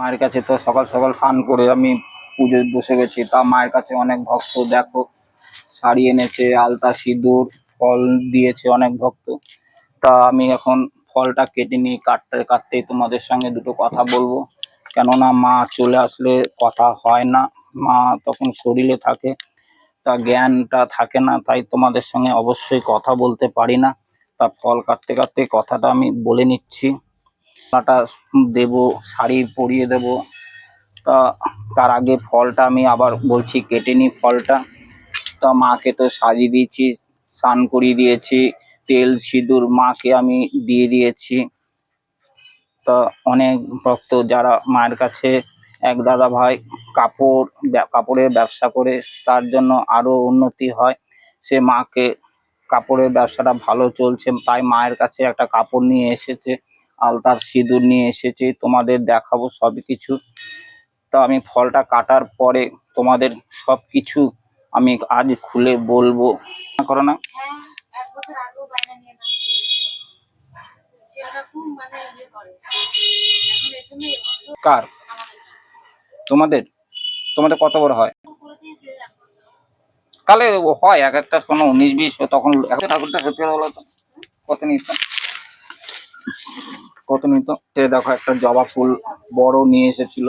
মায়ের কাছে তো সকাল সকাল স্নান করে আমি পুজোয় বসে গেছি। তা মায়ের কাছে অনেক ভক্ত, দেখো, শাড়ি এনেছে, আলতা, সিঁদুর, ফল দিয়েছে অনেক ভক্ত। তা আমি এখন ফলটা কেটে নিই, কাটতে কাটতেই তোমাদের সঙ্গে দুটো কথা বলব। কেননা মা চলে আসলে কথা হয় না, মা তখন শরীরে থাকে, তা জ্ঞানটা থাকে না, তাই তোমাদের সঙ্গে অবশ্যই কথা বলতে পারি না। তা ফল কাটতে কাটতে কথাটা আমি বলে নিচ্ছি। মালাটা দেব, শাড়ি পরিয়ে দেব। তা তার আগে ফলটা আমি আবার বলছি, কেটে নিই ফলটা। তা মাকে তো সাজিয়ে দিয়েছি, স্নান করিয়ে দিয়েছি, তেল, সিঁদুর মাকে আমি দিয়ে দিয়েছি। তা অনেক ভক্ত যারা মায়ের কাছে, এক দাদা ভাই কাপড় কাপড়ের ব্যবসা করে, তার জন্য আরও উন্নতি হয়। সে মাকে কাপড়ের ব্যবসাটা ভালো চলছে, তাই মায়ের কাছে একটা কাপড় নিয়ে এসেছে। আলতার সিঁদুর নিয়ে এসেছি তোমাদের দেখাবো সব কিছু। তা আমি ফলটা কাটার পরে তোমাদের সব কিছু আমি আজ খুলে বলব। না করো না। করে? তোমাদের? তোমাদের কত বড় হয়? তাহলে হয় এক একটা শোনো উনিশ বিশ তখন এক ঠাকুরটা সত্যি কথা বলো তো। কত নিত কত নিত সে দেখো একটা জবা ফুল বড় নিয়ে এসেছিল।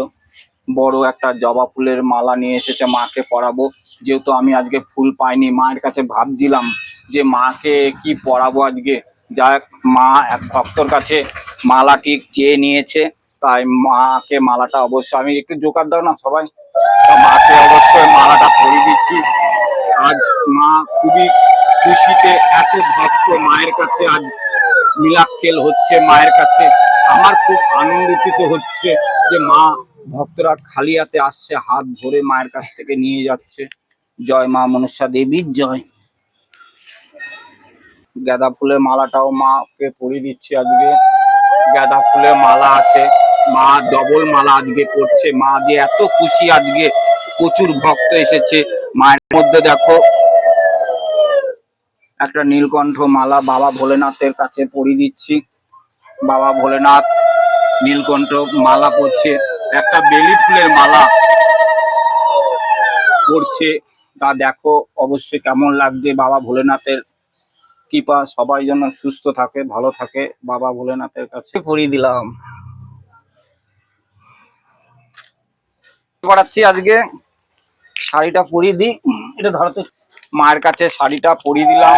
বড় একটা জবা ফুলের মালা নিয়ে এসেছে মাকে পরাবো। যেহেতু আমি আজকে ফুল পাইনি, মায়ের কাছে ভাবছিলাম যে মাকে কি পরাবো আজকে। যাক, মা এক ভক্তর কাছে মালাটি চেয়ে নিয়েছে, তাই মাকে মালাটা অবশ্যই আমি একটু জোকার দাও না সবাই? মাকে অবশ্যই মালাটা পরিয়ে দিচ্ছি। আজ মা খুবই খুশিতে এত ভক্ত মায়ের কাছে আজ মিলাক্কেল হচ্ছে মায়ের কাছে। আমার খুব আনন্দিত হচ্ছে যে মা ভক্তরা খালি হাতে আসছে, হাত ধরে মায়ের কাছ থেকে নিয়ে যাচ্ছে। জয় মা মনসা দেবীর জয়। গাঁদা ফুলের মালাটাও মাকে পরিয়ে দিচ্ছি আজকে। গাঁদা ফুলের মালা আছে। মা ডবল মালা আজকে করছে। মা যে এত খুশি আজকে। প্রচুর ভক্ত এসেছে। মায়ের মধ্যে দেখো একটা নীলকণ্ঠ মালা বাবা ভোলেনাথের কাছে পরিয়ে দিচ্ছি। বাবা ভোলেনাথ নীলকণ্ঠ মালা পরছে, একটা বেলি ফুলের মালা পরছে। তা দেখো অবশ্যই কেমন লাগছে। বাবা ভোলেনাথের কৃপা, সবাই যেন সুস্থ থাকে, ভালো থাকে। বাবা ভোলেনাথের কাছে পরিয়ে দিলাম। পড়াচ্ছি আজকে, শাড়িটা পরিয়ে দিই। এটা ধরো তো মায়ের কাছে শাড়িটা পরিয়ে দিলাম।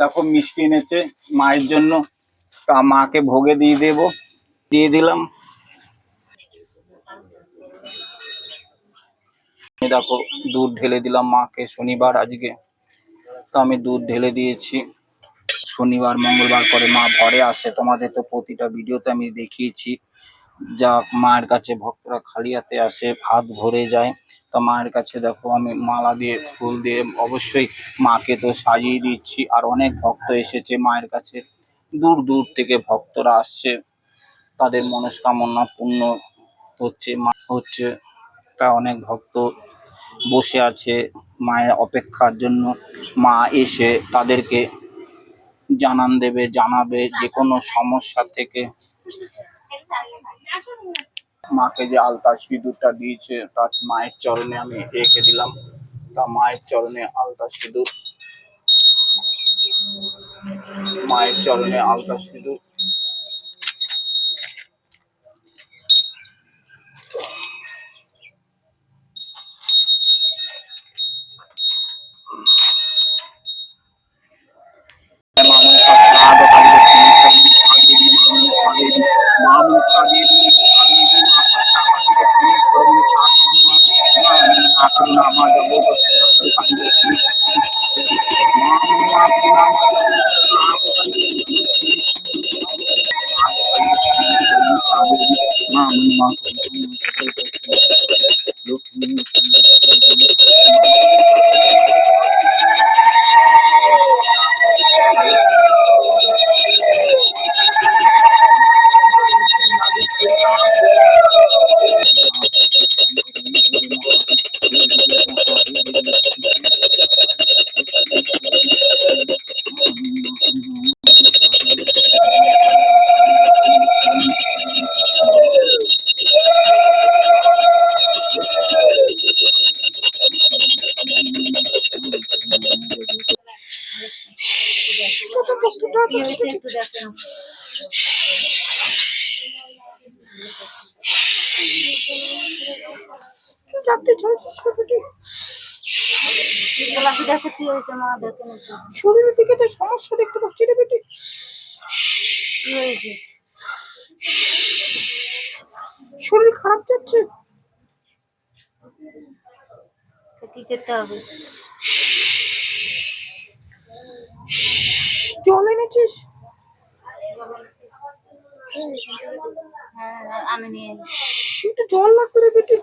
দেখো, মিষ্টি এনেছে মায়ের জন্য। তা মাকে ভোগে দিয়ে দেব। দিয়ে দিলাম। দেখো, দুধ ঢেলে দিলাম মাকে শনিবার আজকে। তো আমি দুধ ঢেলে দিয়েছি। শনিবার, মঙ্গলবার করে মা ঘরে আসে। তোমাদের তো প্রতিটা ভিডিওতে আমি দেখিয়েছি। যা মায়ের কাছে ভক্তরা খালি হাতে আসে হাত ভরে যায়। তো মায়ের কাছে দেখো, আমি মালা দিয়ে, ফুল দিয়ে অবশ্যই মাকে তো সাজিয়ে দিচ্ছি। আর অনেক ভক্ত এসেছে মায়ের কাছে। দূর দূর থেকে ভক্তরা আসছে। তাদের মনস্কামনা পূর্ণ হচ্ছে। মা হচ্ছে, তা অনেক ভক্ত বসে আছে মায়ের অপেক্ষার জন্য। মা এসে তাদেরকে জানান দেবে, জানাবে যে কোনো সমস্যা থেকে। মাকে যে আলতা সিঁদুরটা দিয়েছে, তার মায়ের চরণে আমি রেখে দিলাম। তা মায়ের চরণে আলতা সিঁদুর। মায়ের চরণে আলতা সিঁদুর। Thank you. কি হয়েছে একটু দেখেন জানতে চাইছিস বেটি গোলাপি দাসে কি হয়েছে মা দেখেন শরীরের দিকে তো সমস্যা দেখতে পাচ্ছি রে বেটি কি হয়েছে শরীর খারাপ যাচ্ছে কি করতে হবে জল এনেছিস? হ্যাঁ হ্যাঁ। একটু জল লাগবে রে বেটি।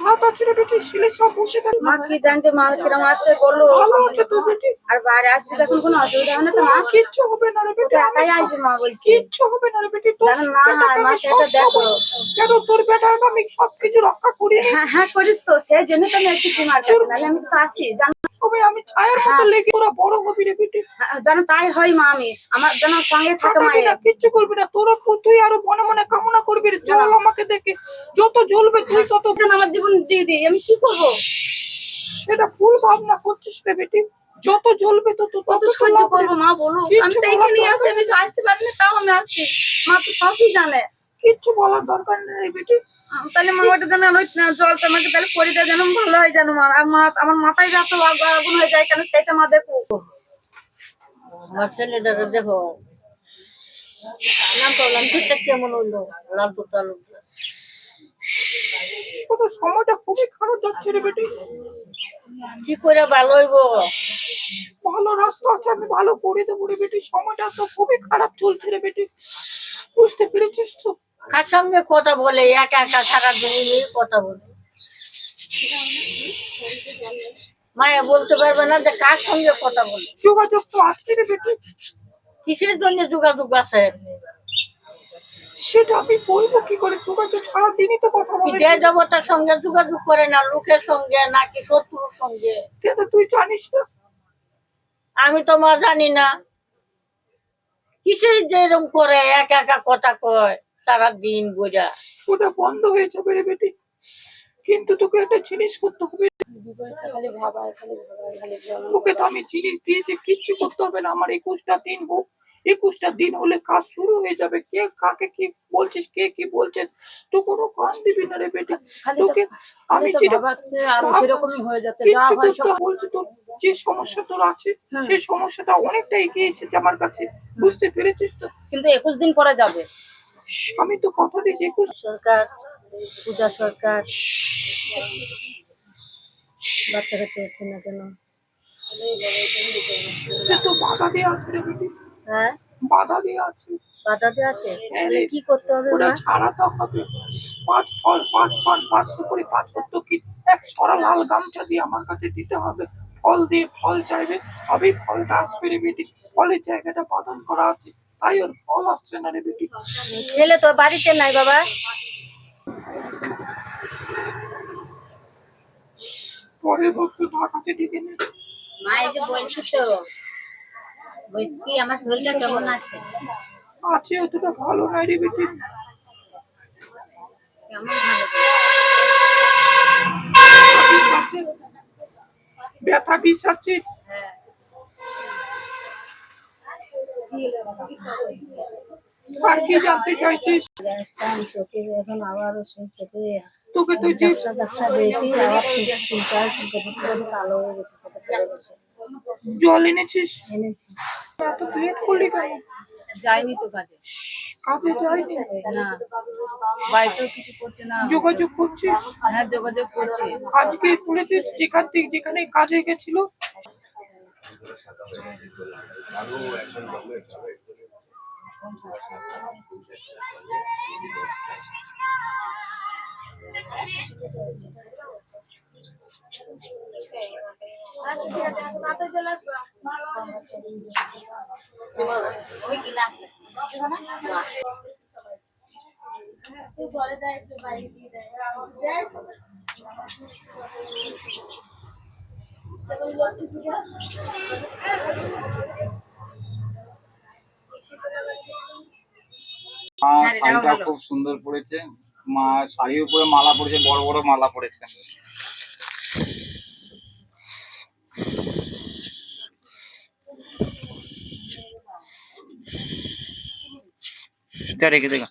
হাত আছে রে বেটি শিলে সব বসে গেল মা কি জানতে মা কিরম আছে বলো। ভালো আছে তো বেটি। আর বাইরে আসবে তখন কোনো অসুবিধা হবে না তো মা? কিচ্ছু হবে না রে বেটি। একাই আসবে মা বলছে। কিচ্ছু হবে না রে বেটি। জানো না, মা সেটা দেখো। কেন তোর বেটাকে আমি সবকিছু রক্ষা করি? হ্যাঁ হ্যাঁ করিস তো। সেই জন্য তো আমি এসেছি মার কাছে। আমি তো আসি। সবাই আমি ছায়ার মতো হ্যাঁ। লেগে তোরা বড় হবি রে বেটি। হ্যাঁ, যেন তাই হয় মা আমি। আমার যেন সঙ্গে থাকে মায়ের। কিচ্ছু করবি না তোরা তুই আরও মনে মনে কামনা করবি রে জল আমাকে দেখে। যত জ্বলবে তুই তত যেন আমার জীবন দিয়ে দিই আমি কি করব? এটা ভুল ভাবনা করছিস রে বেটি। যত জ্বলবে তত তত সহ্য করব মা বলো। আমি তো এখানে আসি আমি আসতে পারি না তাও আমি আসি মা তো সবই জানে। কিচ্ছু বলার দরকার নেই বেটি। তাহলে মা ওটা যেন ওই জল তোমাকে তাহলে দেয় যেন ভালো হয় যেন মা আর মা আমার মাথায় যত আগ- আগুন হয়ে যায় কেন সেটা মা দেখো। আমার ছেলেটা দেখো। নাম করলাম ঠিকঠাক কেমন হইল? সময়টা খুবই খারাপ যাচ্ছে রে বেটি। কি করে ভালো হইব? ভালো রাস্তা আছে আমি ভালো করে দেবো রে বেটি। সময়টা তো খুবই খারাপ চলছে রে বেটি। বুঝতে পেরেছিস তো? কার সঙ্গে কথা বলে? একা একা সারাদিন এই কথা বলে। মায়া বলতে পারবে না যে কার সঙ্গে কথা বলে। যোগাযোগ তো আছে রে বেটি। কিসের জন্য যোগাযোগ আছে? সেটা আমি বলব কি করে? যোগাযোগ সারাদিনই তো কথা বলে। দেয় দেবতার সঙ্গে যোগাযোগ করে না লোকের সঙ্গে নাকি শত্রুর সঙ্গে? সেটা তুই জানিস না? আমি তো মা জানি না। কিসের যে এরকম করে একা একা কথা কয়? সারাদিন বোঝা। ওটা বন্ধ হয়ে যাবে রে বেটি। কিন্তু তোকে একটা জিনিস করতে হবে। তোকে তো আমি জিনিস দিয়েছি কিচ্ছু করতে হবে না। আমার একুশটা দিন হোক একুশটা দিন হলে কাজ শুরু হয়ে যাবে। কে কাকে কি বলছিস কে কি বলছে তো কোনো কান দিবি না রে বেটা। তোকে আমি যেটা সেরকমই হয়ে যাচ্ছে। যা হয় সব বলছি তোর যে সমস্যা তোর আছে। সেই সমস্যাটা অনেকটা এগিয়ে এসেছে আমার কাছে। বুঝতে পেরেছিস তো? কিন্তু একুশ দিন পরে যাবে। আমি তো কথা একুশ সরকার পূজা সরকার বাচ্চা কাচ্চা হচ্ছে না কেন? তো বাধা আছে হ্যাঁ? বাধা দেওয়া আছে। বাধাতে আছে? তাহলে কি করতে হবে ছাড়াতে হবে। পাঁচ ফল পাঁচ পাঁচশো করে পাঁচ করতো কি? এক সরা লাল গামছা দিয়ে আমার কাছে দিতে হবে। ফল দিয়ে ফল চাইবে। তবেই ফলটা আসবে ফলের জায়গাটা বাদন করা আছে। ফল আসছে না রে বেটি। ছেলে তো বাড়িতে নাই বাবা। পরে বলতে ঢাকাতে ডেকে নে। মা এই যে বলছি তো বলছি কি আমার শরীরটা কেমন আছে? আছে অতটা ভালো নয় রে বেটি। কেমন ভালো? ব্যথা বিষ আছে আর কি জানতে চাইছিস? চোখে এখন আবার সেই চোখে তোকে তো যে ঝাপসা ঝাপসা দেখি আবার চিন্তা চিন্তা চিন্তা কালো হয়ে গেছে সেটা চলে গেছে। জল এনেছিস? এনেছি। এত করলি কেন? যায়নি তো কাজে। কাজে যায়নি? না বাড়িতেও কিছু করছে না। যোগাযোগ করছিস? হ্যাঁ যোগাযোগ করছে। আজকে তুলেছিস যেখান থেকে যেখানে কাজে গেছিল? ওই গিলাস তুই জলে দেয় একটু বাইরে দিয়ে দেয় মা হ্যাঁ, শাড়িটা খুব সুন্দর পড়েছে। মা শাড়ির উপরে মালা পরেছে বড় বড় মালা পড়েছে। রেখে দেখা